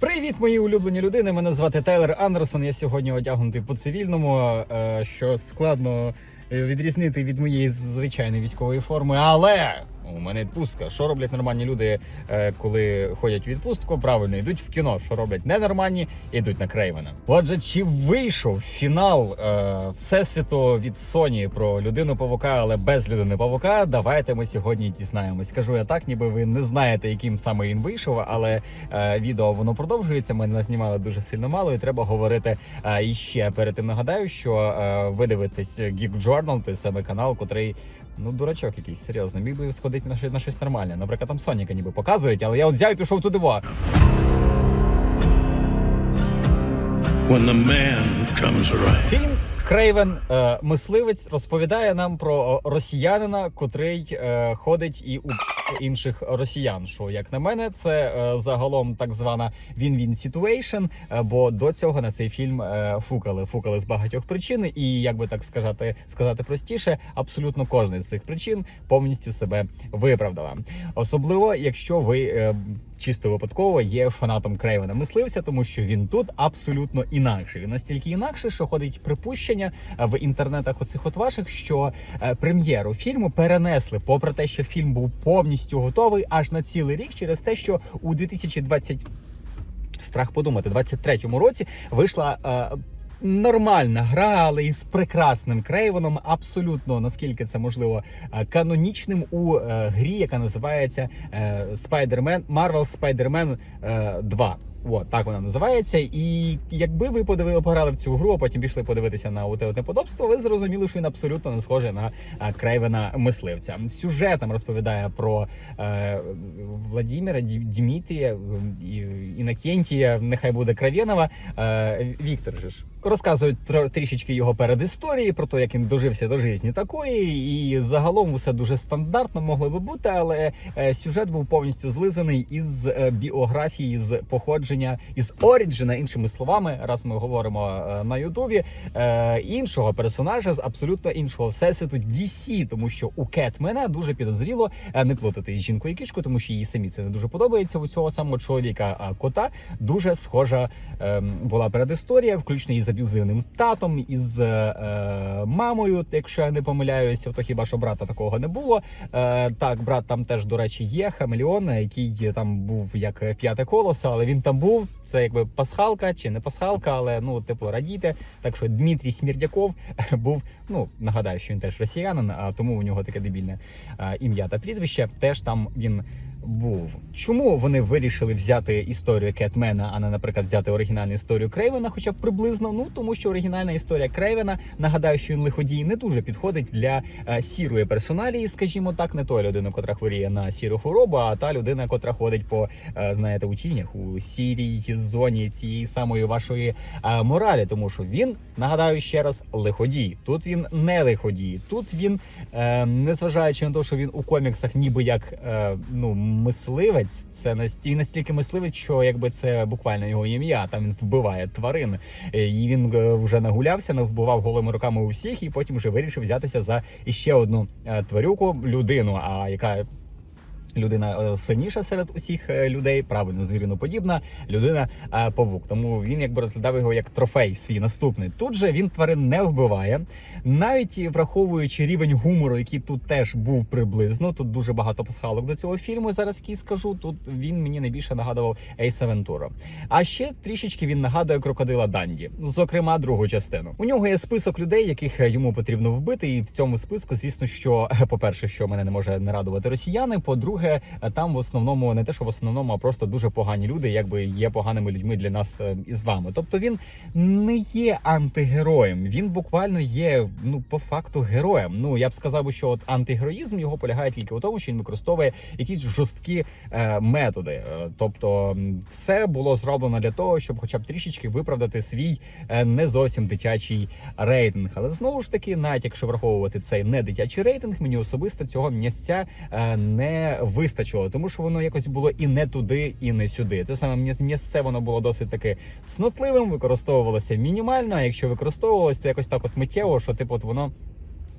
Привіт, мої улюблені людини. Мене звати Тайлер Андерсон. Я сьогодні одягнутий по цивільному, е, що складно е, відрізнити від моєї звичайної військової форми. Але у мене відпустка. Що роблять нормальні люди, е, коли ходять у відпустку? Правильно йдуть в кіно. Що роблять ненормальні, йдуть на Крейвена. Отже, чи вийшов фінал е, всесвіту від Sony про людину павука, але без людини павука? Давайте ми сьогодні дізнаємось. Скажу я так, ніби ви не знаєте, яким саме він вийшов, але е, відео воно продовжується. Ми назнімали дуже сильно мало, і треба говорити е, іще. Перед тим нагадаю, що е, ви дивитесь Geek Journal, той самий канал, котрий. Ну, дурачок якийсь, серйозно. Міг би сходити на щось, на щось нормальне. Наприклад, там Соніка ніби показують, але я от взяв і пішов туди. Во. when the man comes around. Фільм Крейвен е, мисливець розповідає нам про е, росіянина, котрий е, ходить і у інших росіян. Що як на мене, це е, загалом так звана він-він situation, е, бо до цього на цей фільм е, фукали. Фукали з багатьох причин, і як би так сказати, сказати простіше, абсолютно кожна з цих причин повністю себе виправдала. Особливо, якщо ви. Чисто випадково є фанатом Крейвена мисливця, тому що він тут абсолютно інакший. Він настільки інакший, що ходить припущення е, в інтернетах оцих от ваших, що е, прем'єру фільму перенесли, попри те, що фільм був повністю готовий аж на цілий рік, через те, що у 2020 страх подумати, 23-му році вийшла. е, Нормальна гра, але із прекрасним крейвоном, абсолютно наскільки це можливо е, канонічним у е, грі, яка називається е, Spider-Man, Marvel Spider-Man е, 2. От так вона називається. І якби ви подивили, пограли в цю гру, а потім пішли подивитися на оте от неподобство, ви зрозуміли, що він абсолютно не схожий на е, Крейвена мисливця. Сюжетом розповідає про е, Владіміра Ді- Дімітрія Інокентія, нехай буде Кравєнова. Е, Віктор же ж розказують трішечки його передісторії про те, як він дожився до житті такої, і загалом усе дуже стандартно могло би бути, але е, сюжет був повністю злизаний із е, біографії, з походження, із оріджина, іншими словами, раз ми говоримо е, на Ютубі, е, іншого персонажа з абсолютно іншого всесвіту DC, тому що у Кетмена дуже підозріло е, не плутати із жінкою і кішкою, тому що їй самі це не дуже подобається. У цього самого чоловіка а кота дуже схожа е, була передісторія, включно із аб'юзивним татом, із мамою, якщо я не помиляюся, то хіба що брата такого не було. Так, брат там теж, до речі, є хамелеон, який там був як п'яте колесо, але він там був. Це якби пасхалка чи не пасхалка, але ну, типу, радійте. Так що Дмитрій Смірдяков був, ну нагадаю, що він теж росіянин, а тому у нього таке дебільне ім'я та прізвище. Теж там він був. Чому вони вирішили взяти історію Кетмена, а не, наприклад, взяти оригінальну історію Крейвена, хоча б приблизно? Ну тому що оригінальна історія Крейвена, нагадаю, що він лиходій не дуже підходить для е, сірої персоналії, скажімо так, не той людина, котра хворіє на сіру хворобу, а та людина, котра ходить по е, знаєте, тінях у сірій зоні цієї самої вашої е, моралі, тому що він нагадаю ще раз лиходій. Тут він не лиходій, тут він, е, незважаючи на те, що він у коміксах, ніби як е, ну мисливець, це настільки, настільки мисливець, що якби це буквально його ім'я. Там він вбиває тварин, Е, і він е, вже нагулявся, навбивав голими руками усіх, і потім вже вирішив взятися за іще одну е, тварюку людину, а яка людина е, сильніша серед усіх е, людей, правильно звіриноподібна, людина е, павук. Тому він якби розглядав його як трофей свій наступний. Тут же він тварин не вбиває, навіть враховуючи рівень гумору, який тут теж був приблизно. Тут дуже багато пасхалок до цього фільму. Зараз який скажу. Тут він мені найбільше нагадував Ейса Вентура. А ще трішечки він нагадує крокодила Данді, зокрема другу частину. У нього є список людей, яких йому потрібно вбити, і в цьому списку, звісно, що по перше, що мене не може не радувати росіяни. По-друге, е, там в основному не те, що в основному, а просто дуже погані люди, якби є поганими людьми для нас е, із вами. Тобто він не є антигероєм. Він буквально є ну по факту героєм. Ну я б сказав, що от антигероїзм його полягає тільки у тому, що він використовує якісь жорсткі е, методи. Е, Тобто, все було зроблено для того, щоб, хоча б трішечки виправдати свій е, не зовсім дитячий рейтинг. Але знову ж таки, навіть якщо враховувати цей не дитячий рейтинг, мені особисто цього місця е, не вистачило, тому що воно якось було і не туди, і не сюди. Це саме м'яс- місце воно було досить таки цнотливим, використовувалося мінімально. А якщо використовувалось, то якось так от миттєво, що типу от воно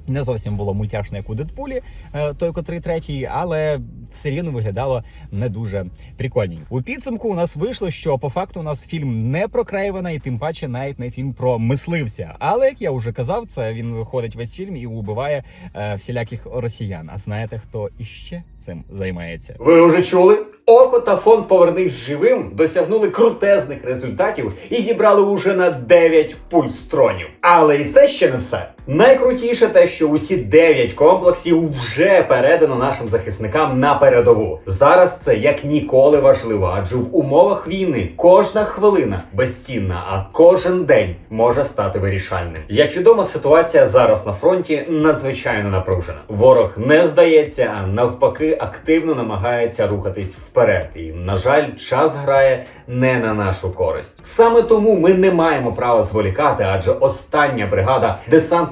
Не зовсім було мультяшне, як у Дедпулі, е, той, котрий третій, але все рівно виглядало не дуже прикольні. У підсумку у нас вийшло, що по факту у нас фільм не про Крейвена, і тим паче навіть не фільм про мисливця. Але як я вже казав, це він виходить весь фільм і убиває е, всіляких росіян. А знаєте, хто іще цим займається? Ви вже чули? Око та фонд Повернись живим досягнули крутезних результатів і зібрали уже на 9 пульстронів. Але і це ще не все. Найкрутіше те, що усі 9 комплексів вже передано нашим захисникам на передову. Зараз це як ніколи важливо, адже в умовах війни кожна хвилина безцінна, а кожен день може стати вирішальним. Як відомо, ситуація зараз на фронті надзвичайно напружена. Ворог не здається, а навпаки, активно намагається рухатись вперед. І, на жаль, час грає не на нашу користь. Саме тому ми не маємо права зволікати, адже остання бригада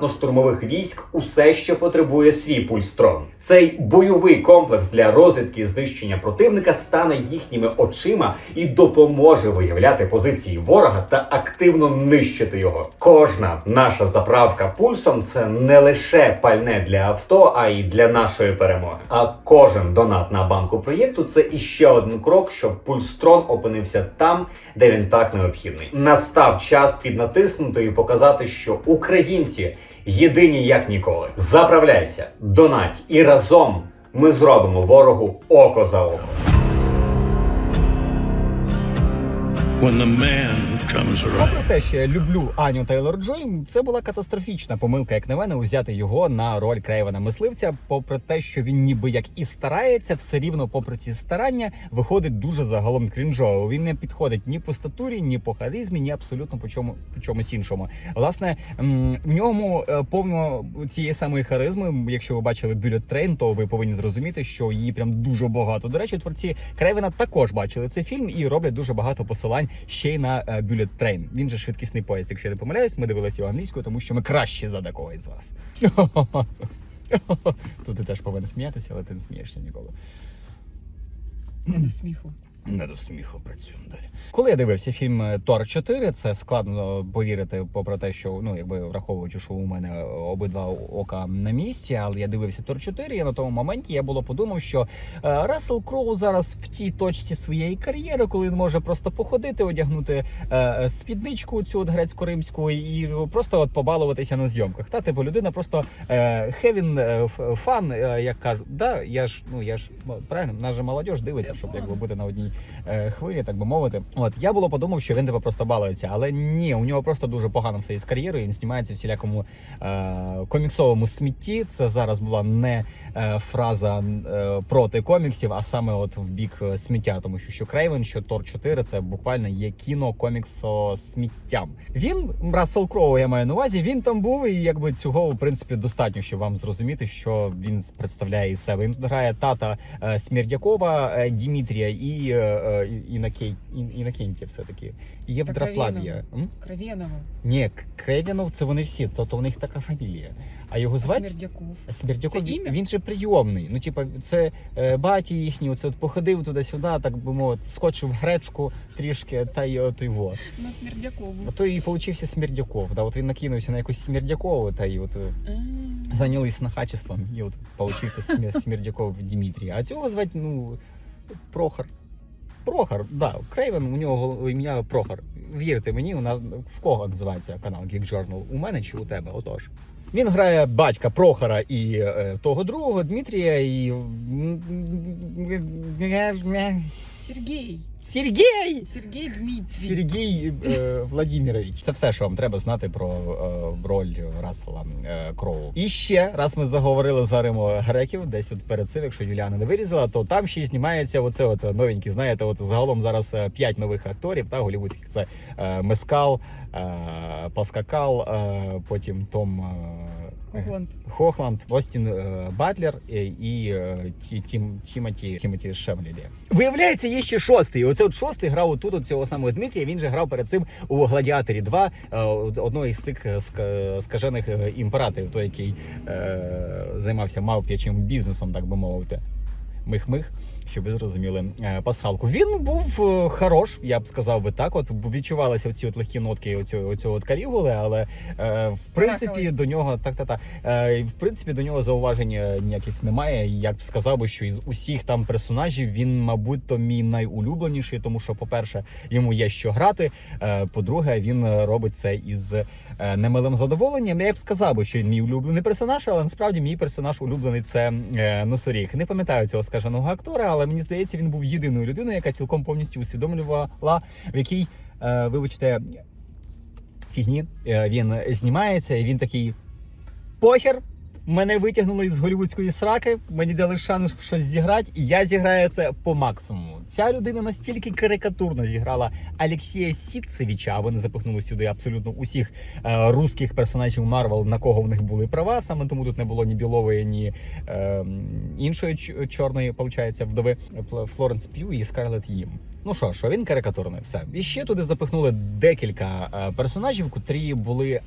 десантно-штурмових військ усе ще потребує свій пульстрон. Цей бойовий комплекс для розвідки і знищення противника стане їхніми очима і допоможе виявляти позиції ворога та активно нищити його. Кожна наша заправка пульсом це не лише пальне для авто, а й для нашої перемоги. А кожен донат на банку проєкту це іще один крок, щоб пульстрон опинився там, де він так необхідний. Настав час піднатиснути і показати, що українці єдині як ніколи. Заправляйся, донать і разом ми зробимо ворогу око за око. When the man. Попри те, що я люблю Аню Тейлор Джой, це була катастрофічна помилка, як на мене, взяти його на роль Крейвена мисливця. Попри те, що він ніби як і старається, все рівно, попри ці старання, виходить дуже загалом крінжово. Він не підходить ні по статурі, ні по харизмі, ні абсолютно по чому по чомусь іншому. Власне, в ньому е, повно цієї самої харизми. Якщо ви бачили Bullet Train, то ви повинні зрозуміти, що її прям дуже багато. До речі, творці Крейвена також бачили цей фільм і роблять дуже багато посилань ще й на е, Bullet Train. Він же швидкісний поїзд, якщо я не помиляюсь, ми дивилися його англійською, тому що ми краще за декого із вас. Тут ти теж повинен сміятися, але ти не смієшся ніколи. Сміху. Не до сміху працюємо далі. Коли я дивився фільм е, Тор 4, це складно повірити, попри те, що ну якби враховуючи, що у мене обидва ока на місці, але я дивився Тор 4, і на тому моменті я було подумав, що е, Рассел Кроу зараз в тій точці своєї кар'єри, коли він може просто походити, одягнути е, спідничку цю от грецько-римську і просто от побалуватися на зйомках. Та типу людина просто хевін фан, як кажуть. Да, я ж ну я ж правильно, нас же молодь дивиться, щоб якби бути на одній хвилі, так би мовити. От я було подумав, що він тебе просто балується, але ні, у нього просто дуже погано все із кар'єрою. Він знімається в всілякому е, коміксовому смітті. Це зараз була не е, фраза е, проти коміксів, а саме от в бік е, сміття, тому що що Крейвен, що Тор 4 це буквально є кіно коміксо сміттям. Він Рассел Кроу, я маю на увазі. Він там був, і якби цього в принципі достатньо, щоб вам зрозуміти, що він представляє із себе. Він грає тата е, Смірдякова, е, Дімітрія і е, е, Інокей, Ін- Інокентія все таки. Євдраплавія. М? Ні, Крейвінов це вони всі, це то в них така фамілія. А його звати Смердяков. Смердяков, Це ім'я? він же прийомний. Ну, типа, це е, баті їхній, оце от походив туди-сюди, так би мовити, скочив гречку трішки, та й от його. На Смердякову. А то і получився Смердяков. Да, от він накинувся на якусь Смердякову, та й от е, зайнялись нахачеством, і от получився Смер- Смердяков Дмитрій. А цього звати, ну, Прохор. Прохор, да, Крейвен, у нього ім'я Прохор. Вірте мені, вона в кого називається канал Geek Journal? У мене чи у тебе? Отож. Він грає батька Прохора і е, того другого Дмитрія і. Сергій. Сергій! Сергій Дмитрій. Сергій е, Владимирович. Це все, що вам треба знати про е, роль Рассела е, Кроу. І ще раз ми заговорили за Римо греків, десь от перед цим, якщо Юліана не вирізала, то там ще й знімається оце от новенькі. Знаєте, от загалом зараз е, п'ять нових акторів та голівудських. Це е, Мескал, е, Паскакал, е, потім Том. Е, Хогланд. Хохланд, Остін е, Батлер е, і е, Ті- Тім, Тімоті, Тімоті Шемлілі. Виявляється, є ще шостий. Оце от шостий грав отут от цього самого Дмитрія. Він же грав перед цим у Гладіаторі 2 е, одного із цих скажених імператорів, той, який е, займався мавп'ячим бізнесом, так би мовити. Мих-мих. Щоб ви зрозуміли е, пасхалку. Він був е, хорош, я б сказав би так. От відчувалися оці от легкі нотки оцього, оцього от калігули, але е, в принципі до нього так та та в принципі до нього зауважень ніяких немає. Я б сказав би, що із усіх там персонажів він, мабуть, то мій найулюбленіший, тому що, по-перше, йому є що грати. По-друге, він робить це із немилим задоволенням. Я б сказав би, що він мій улюблений персонаж, але насправді мій персонаж улюблений це Носоріг. Не пам'ятаю цього скаженого актора, але мені здається, він був єдиною людиною, яка цілком повністю усвідомлювала, в якій, е, вибачте, фігні е, він знімається, і він такий похер. Мене витягнули із голівудської сраки, мені дали шанс щось зіграти, і я зіграю це по максимуму. Ця людина настільки карикатурно зіграла Алексія Сітцевича, а вони запихнули сюди абсолютно усіх е, русських персонажів Марвел, на кого в них були права. Саме тому тут не було ні білової, ні е, іншої чорної, виходить, вдови Фл- Флоренс П'ю і Скарлет Їм. Ну що, що він карикатурний, все. І ще туди запихнули декілька е, персонажів, котрі були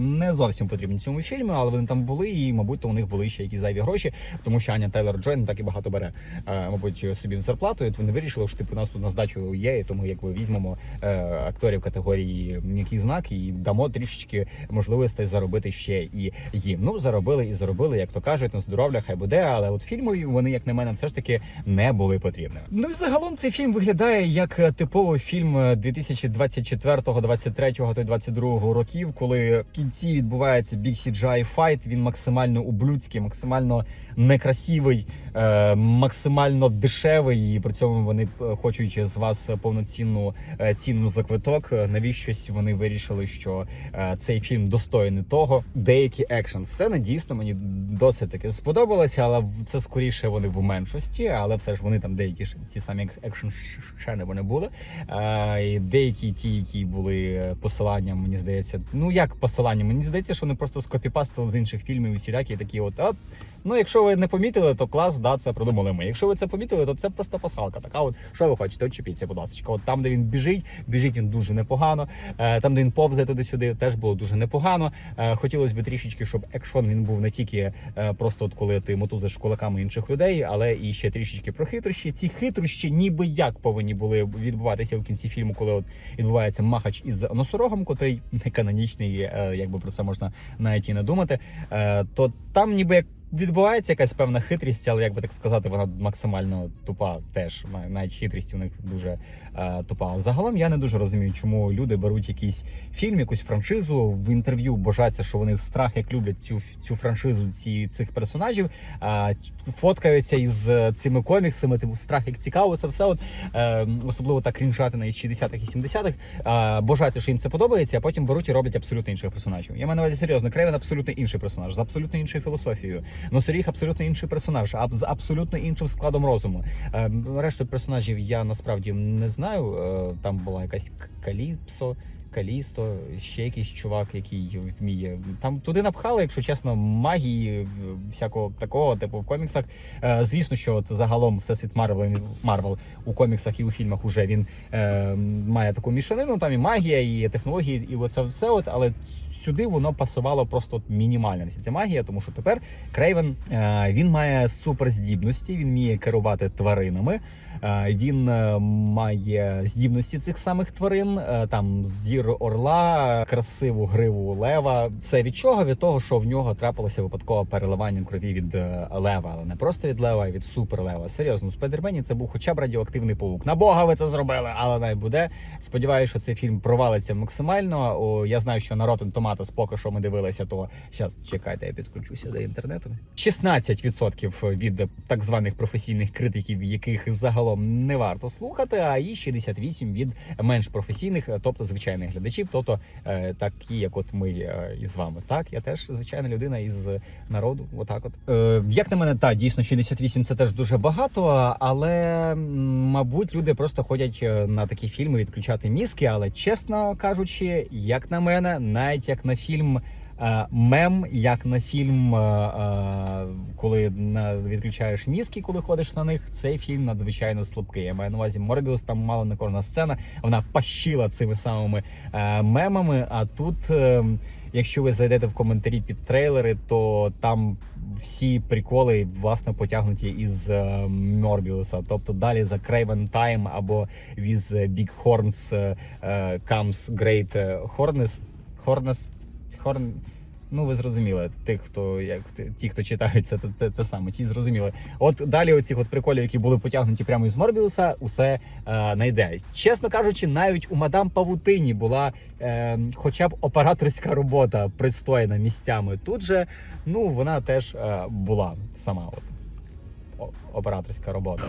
не зовсім потрібні цьому фільму, але вони там були, і, мабуть, то у них були ще якісь зайві гроші, тому що Аня Тейлор Джой не так і багато бере, мабуть, собі в зарплату. І вони вирішили, що типу нас тут на здачу є, і тому якби візьмемо е, акторів категорії м'який знак і дамо трішечки можливостей заробити ще і їм. Ну заробили і заробили, як то кажуть, на здоров'я хай буде. Але от фільмові вони, як на мене, все ж таки не були потрібними. Ну і загалом цей фільм виглядає як типовий фільм е, 2024, 23 та 22 років, коли в кінці відбувається Big CGI файт. Він максимально ублюдський, максимально некрасивий, е, максимально дешевий, і при цьому вони е, хочуть з вас повноцінну е, ціну за квиток. Навіщось вони вирішили, що цей фільм достойний того. Деякі екшн сцени дійсно мені досить таки сподобалися, але це скоріше вони в меншості, але все ж вони там деякі ці самі екшн сцени вони були. І деякі ті, які були посиланням, мені здається, ну як посилання, мені здається, що вони просто скопіпастили з інших фільмів і всілякі такі, от от. Ну, якщо ви не помітили, то клас, да, це придумали ми. Якщо ви це помітили, то це просто пасхалка. Така, от що ви хочете, очіпіться, будь ласка. От там, де він біжить, біжить він дуже непогано. Е, там, де він повзає туди-сюди, теж було дуже непогано. Е, хотілося б трішечки, щоб екшон він був не тільки е, просто от коли ти мотузиш кулаками інших людей, але і ще трішечки про хитрощі. Ці хитрощі ніби як повинні були відбуватися в кінці фільму, коли от відбувається махач із носорогом, котрий не канонічний, якби про це можна навіть і не думати. То там ніби як відбувається якась певна хитрість, але як би так сказати, вона максимально тупа. Теж На- навіть хитрість у них дуже е, тупа. Загалом я не дуже розумію, чому люди беруть якийсь фільм, якусь франшизу в інтерв'ю, бажаться, що вони страх як люблять цю цю франшизу, ці цих персонажів, е, фоткаються із е, цими коміксами. Типу страх як цікаво, це все от е, особливо так крінжатина із 60-х і 70-х. Е, бажаться, що їм це подобається, а потім беруть і роблять абсолютно інших персонажів. Я маю на увазі серйозно, Крейвен абсолютно інший персонаж з абсолютно іншою філософією. Носоріг абсолютно інший персонаж, аб- з абсолютно іншим складом розуму. Е, решту персонажів я насправді не знаю. Е, там була якась Каліпсо. Калісто, ще якийсь чувак, який вміє. Там туди напхали, якщо чесно, магії, е, всякого такого, типу в коміксах. Е, звісно, що от загалом всесвіт Марвел, Марвел у коміксах і у фільмах уже він е, має таку мішанину, там і магія, і технології, і оце все. От, але сюди воно пасувало просто мінімально ця магія, тому що тепер Крейвен е, він має суперздібності, він вміє керувати тваринами. Е, Він е, має здібності цих самих тварин, е, там зір орла, красиву гриву лева. Все від чого? Від того, що в нього трапилося випадкове переливання крові від е, лева, але не просто від лева, а від суперлева. Серйозно, у Спайдермені це був хоча б радіоактивний паук. На Бога ви це зробили, але най буде. Сподіваюся, що цей фільм провалиться максимально. О, я знаю, що на Rotten Tomatoes поки що ми дивилися, то зараз чекайте, я підключуся до інтернету. 16% від так званих професійних критиків, яких загалом не варто слухати, а і 68% від менш професійних, тобто звичайних глядачів, тобто е, такі, як от ми е, із вами. Так, я теж звичайна людина із народу. Отак, от е, як на мене, та дійсно 68 це теж дуже багато, але мабуть люди просто ходять е, на такі фільми відключати мізки. Але чесно кажучи, як на мене, навіть як на фільм. Е, Мем, як на фільм, е, е, коли відключаєш мізки, коли ходиш на них, цей фільм надзвичайно слабкий. Я маю на увазі Морбіус, там мало не кожна сцена, вона пащила цими самими мемами. А тут якщо ви зайдете в коментарі під трейлери, то там всі приколи власне потягнуті із е, Морбіуса. Тобто далі за Craven Time або Big Horns е, е, comes Great Hornest Horn... Ну, ви зрозуміли, тих, хто як ті- ті, хто читають це те, те, те саме, ті зрозуміли. От далі оці от приколів, які були потягнуті прямо із Морбіуса, усе е, найде. Чесно кажучи, навіть у мадам Павутині була е, хоча б операторська робота пристойна місцями. Тут же ну вона теж е, була сама. От операторська робота.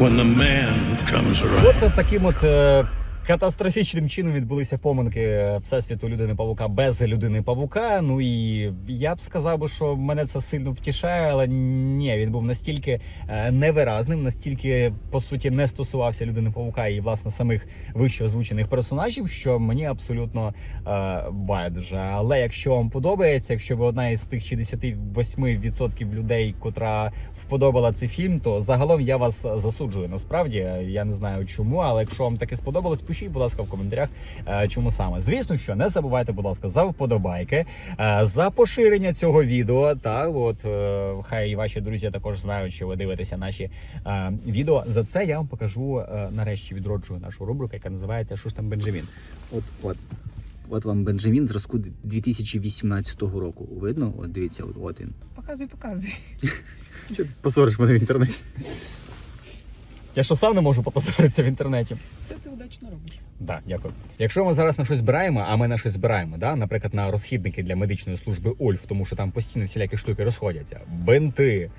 When the man comes around. От таким от е, катастрофічним чином відбулися поминки всесвіту людини павука без людини павука. Ну і я б сказав би, що мене це сильно втішає, але ні, він був настільки е, невиразним, настільки по суті не стосувався людини павука і власне самих вище озвучених персонажів, що мені абсолютно е, байдуже. Але якщо вам подобається, якщо ви одна із тих 68% людей, котра вподобала цей фільм, то загалом я вас засуджую. Насправді я не знаю чому, але якщо вам таке сподобалось, пишіть, будь ласка, в коментарях, е, чому саме. Звісно, що не забувайте, будь ласка, за вподобайки, е, за поширення цього відео. Та от е, хай і ваші друзі також знають, що ви дивитеся наші відео. За це я вам покажу нарешті відроджую нашу рубрику, яка називається Що ж там Бенджамін. От от. От вам Бенджамін зразку 2018 року. Видно? От дивіться, от, от він. Показуй, показуй. Чого ти посориш мене в інтернеті? Я що сам не можу попозоритися в інтернеті? Це ти удачно робиш. Да, дякую. Якщо ми зараз на щось збираємо, а ми на щось збираємо, да? наприклад, на розхідники для медичної служби Ульф, тому що там постійно всілякі штуки розходяться. Бинти.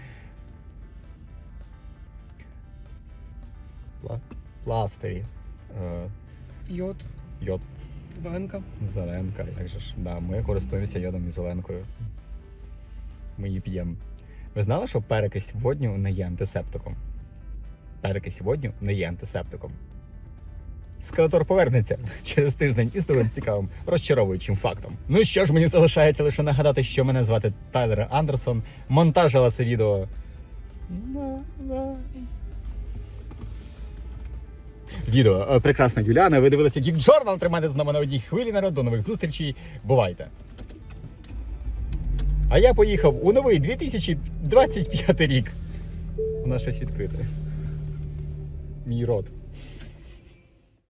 Пла- пластирі. Е, Йод, йод. зеленка. Зеленка, як же ж. Да, ми користуємося йодом і зеленкою. Ми її п'ємо. Ви знали, що перекись водню не є антисептиком? Перекись водню не є антисептиком. Скелетор повернеться через тиждень із новим цікавим розчаровуючим фактом. Ну що ж, мені залишається лише нагадати, що мене звати Тайлер Андерсон. Монтажила це відео. Відео е, прекрасна Юляна. Ви дивилися Geek Journal. Тримайте з нами на одній хвилі народ. До нових зустрічей. Бувайте. А я поїхав у новий 2025 рік. У нас щось відкрите. Мій рот.